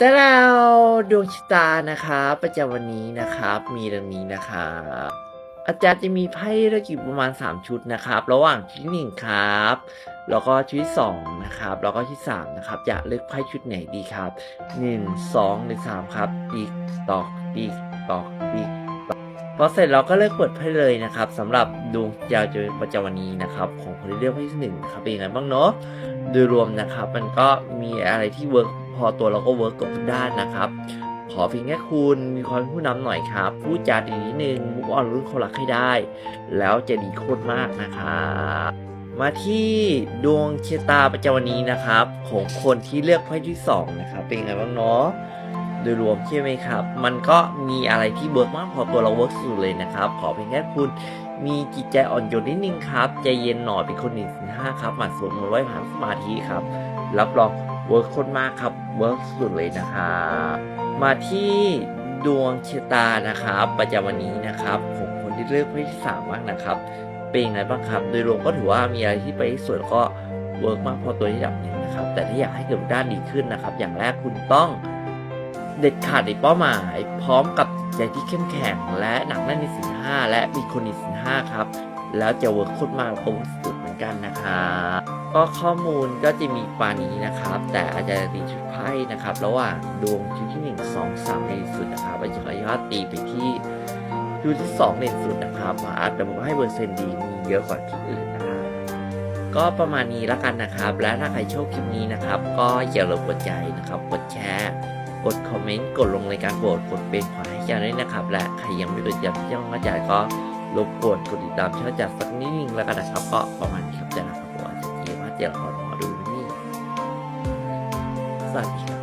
แต่แล้วดวงชะตานะครับประจำวันนี้นะครับ มีดังนี้นะครับอาจารย์จะมีไพ่เลือกอยู่ประมาณ 3 ชุดนะครับ ระหว่างชุดหนึ่งครับ แล้วก็ชุดสองนะครับ แล้วก็ชุดสามนะครับจะเลือกไพ่ชุดไหนดีครับหนึ่งสองหรือสามครับติ๊กตอกติ๊กตอกติ๊กตอกพอเสร็จเราก็เลือกเปิดไพ่เลยนะครับสำหรับดวงยาวจะประจำวันนี้นะครับของคนที่เลือกไพ่ที่หนึ่งนะครับเป็นยังไงบ้างเนาะโดยรวมนะครับ มันก็มีอะไรที่เวิร์ก พอตัวเราก็เวิร์กกับทุกด้านนะครับ ขอเพียงแค่คุณมีความผู้นำหน่อยครับ พูดจาดีนิดนึงมุกออนรุ่นเขารักให้ได้ แล้วจะดีโคตรมากนะครับมาที่ดวงชะตาประจำวันนี้นะครับ ของคนที่เลือกไพ่ที่สองนะครับเป็นไงบ้างเนาะโดยรวมใช่ไหมครับ มันก็มีอะไรที่เวิร์กมากพอตัวเราเวิร์กสุดเลยนะครับ ขอเพียงแค่คุณมีจิตใจอ่อนโยนนิดนึงครับ ใจเย็นหน่อยเป็นคนหนึ่งสินห้าครับหมั่นสวดมนต์ไหว้พระสมาธิครับ รับรอง เวิร์กคนมากครับเวิร์กสุดเลยนะครับมาที่ดวงชะตานะครับ ประจำวันนี้นะครับของคนที่เลือกไพ่ที่สามมากนะครับ เป็นยังไงบ้างครับ โดยรวมก็ถือว่ามีอะไรที่ไปที่สวยก็เวิร์กมากพอตัวที่ดับหนึ่งนะครับ แต่ถ้าอยากให้เกิดด้านดีขึ้นนะครับ อย่างแรกคุณต้องเด็ดขาดในเป้าหมาย พร้อมกับใจที่เข้มแข็ง และหนักแน่นในสินห้าและมีคนในสินห้าครับ แล้วจะเวิร์กโคตรมากแล้วก็เวิร์กสุดเหมือนกันนะครับก็ข้อมูลก็จะมีปานนี้นะครับ แต่อาจจะตีชุดไพ่นะครับ ระหว่างดวงชุดที่หนึ่งสองสามในสุดนะครับอาจจะขออนุญาตตีไปที่ชุดที่สองในสุดนะครับอาจจะบอกให้เปอร์เซ็นต์ดีมีเยอะกว่าชุดอื่นนะครับก็ประมาณนี้ล้วกันนะครับ และถ้าใครชอบคลิปนี้นะครับ ก็อย่าลืมกดใจนะครับ กดแชร์ กดคอมเมนต์ กดลงในการโหวตกดเป็นขวาให้แชร์ด้วยนะครับ และใครยังไม่กดยับย่องกระจายก็รบกวนกดติดตามช่องจัดสักนิดนึงแล้วกันนะครับ ก็ประมาณนี้ครับจะนะครับผมอา เดี๋ยวว่าเจอรหมอดูนี่สวัสดี